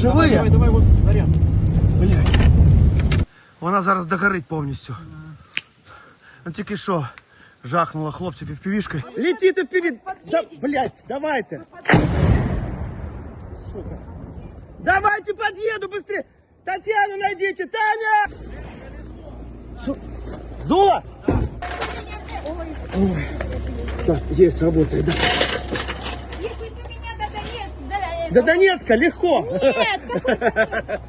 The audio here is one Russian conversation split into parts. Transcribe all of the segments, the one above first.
Живые? Давай, давай, вот заряд. Блять. Вона зараз догорить повністю. Ну тільки що жахнула хлопців півпівішкою. Летите вперед! Да, блять, давайте! Сука. Давайте подъеду быстрее! Татьяну найдите! Таня! Шо? Сдуло? Ой. Так, есть, работает, да. До Донецка легко. Нет, это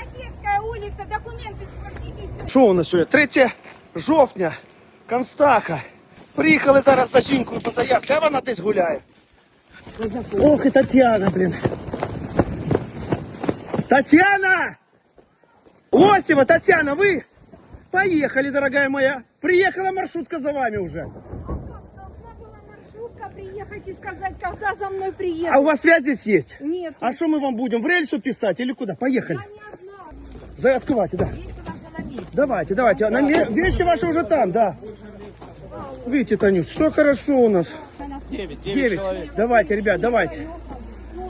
Одесская улица, документы схватите. всё. Що у нас сьогодні? 3 жовтня, Констаха. Приїхали зараз за жінкою по заявці, а вона десь гуляє. Ох, і Тетяна, блін. Татьяна! Лосева, Татьяна, вы? Поехали, дорогая моя. Приехала маршрутка за вами уже. Приехать и сказать, когда за мной А приедут. у вас связь здесь есть? Нет, А что мы вам будем, в рельсу писать или куда? Поехали. я не одна. За, открывайте, да. Вещи ваши на месте. Давайте, давайте. На ме- Вещи ваши уже там, да. Видите, Танюш, все хорошо у нас. Девять. Давайте, ребят, давайте. Ну.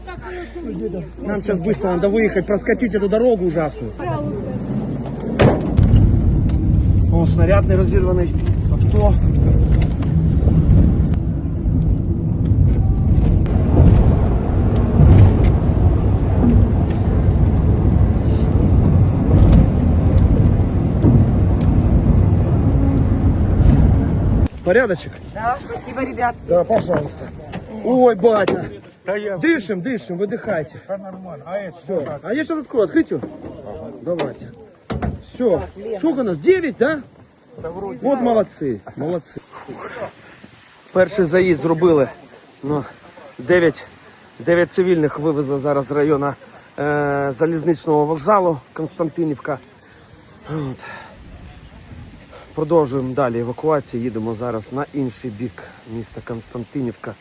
Нам сейчас быстро надо выехать, проскочить эту дорогу ужасную. О, снарядный разорванный авто. Порядочек? Да, спасибо, ребят. Да, пожалуйста. Ой, батя. Да я Дышим, дышим, выдыхайте. да нормально. А это Все. А я сейчас открою, откройте. Давайте. Все. Сколько у нас? 9, да? От молодці, молодці. Перший заїзд зробили. Ну, 9, 9 цивільних вивезли зараз з району е, залізничного вокзалу Константинівка. От. Продовжуємо далі евакуацію. Їдемо зараз на інший бік міста Константинівка.